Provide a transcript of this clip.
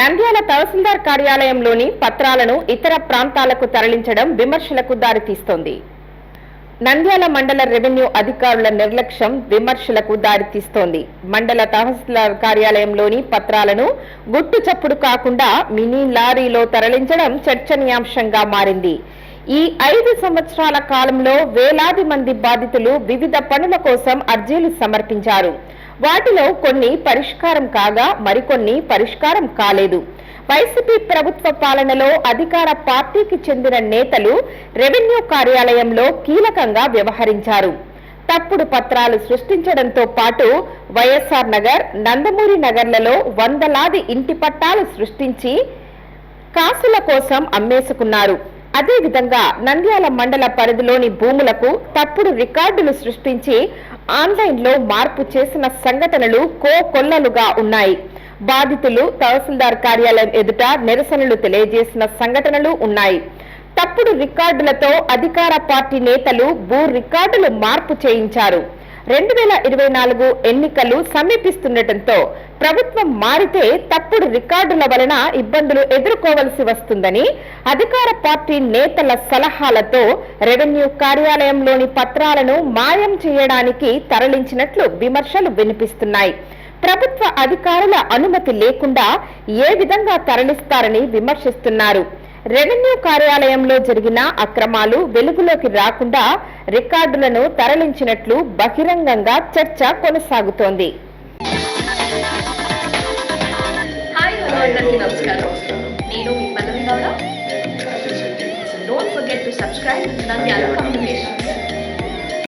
నంద్యాల తహసీల్దార్ కార్యాలయంలోని పత్రాలను ఇతర ప్రాంతాలకు తరలించడం విమర్శలకు దారితీస్తోంది. నంద్యాల మండల రెవెన్యూ అధికారుల నిర్లక్ష్యం విమర్శలకు దారితీస్తోంది. మండల తహసీల్దార్ కార్యాలయంలోని పత్రాలను గుట్టు చప్పుడు కాకుండా మినీ లారీలో తరలించడం చర్చనీయాంశంగా మారింది. ఈ ఐదు సంవత్సరాల కాలంలో వేలాది మంది బాధితులు వివిధ పనుల కోసం అర్జీలు సమర్పించారు. వాటిలో కొన్ని పరిష్కారం కాగా మరికొన్ని పరిష్కారం కాలేదు. వైసీపీ ప్రభుత్వ పాలనలో అధికార పార్టీకి చెందిన నేతలు రెవెన్యూ కార్యాలయంలో కీలకంగా వ్యవహరించారు. తప్పుడు పత్రాలు సృష్టించడంతో పాటు వైఎస్ఆర్ నగర్ నందమూరి నగర్లలో వందలాది ఇంటి పట్టాలు సృష్టించి కాసుల కోసం అమ్మేసుకున్నారు. అదేవిధంగా నంద్యాల మండల పరిధిలోని భూములకు తప్పుడు రికార్డులు సృష్టించి ఆన్లైన్లో మార్పు చేసిన సంఘటనలు కోకొల్లలుగా ఉన్నాయి. బాధితులు తహసీల్దార్ కార్యాలయం ఎదుట నిరసనలు తెలియజేసిన సంఘటనలు ఉన్నాయి. తప్పుడు రికార్డులతో అధికార పార్టీ నేతలు భూ రికార్డులు మార్పు చేయించారు. రెండు వేల ఇరవై నాలుగు ఎన్నికలు సమీపిస్తుండటంతో ప్రభుత్వం మారితే తప్పుడు రికార్డుల వలన ఇబ్బందులు ఎదుర్కోవలసి వస్తుందని అధికార పార్టీ నేతల సలహాలతో రెవెన్యూ కార్యాలయంలోని పత్రాలను మాయం చేయడానికి తరలించినట్లు విమర్శలు వినిపిస్తున్నాయి. ప్రభుత్వ అధికారుల అనుమతి లేకుండా ఏ విధంగా తరలిస్తారని విమర్శిస్తున్నారు. రెవెన్యూ కార్యాలయంలో జరిగిన అక్రమాలు వెలుగులోకి రాకుండా రికార్డులను తరలించినట్లు బహిరంగంగా చర్చ కొనసాగుతోంది. హాయ్ హలో అందరికీ నమస్కారం. నేను మీ Pallavi Gowda. Don't forget to subscribe Nandyala communication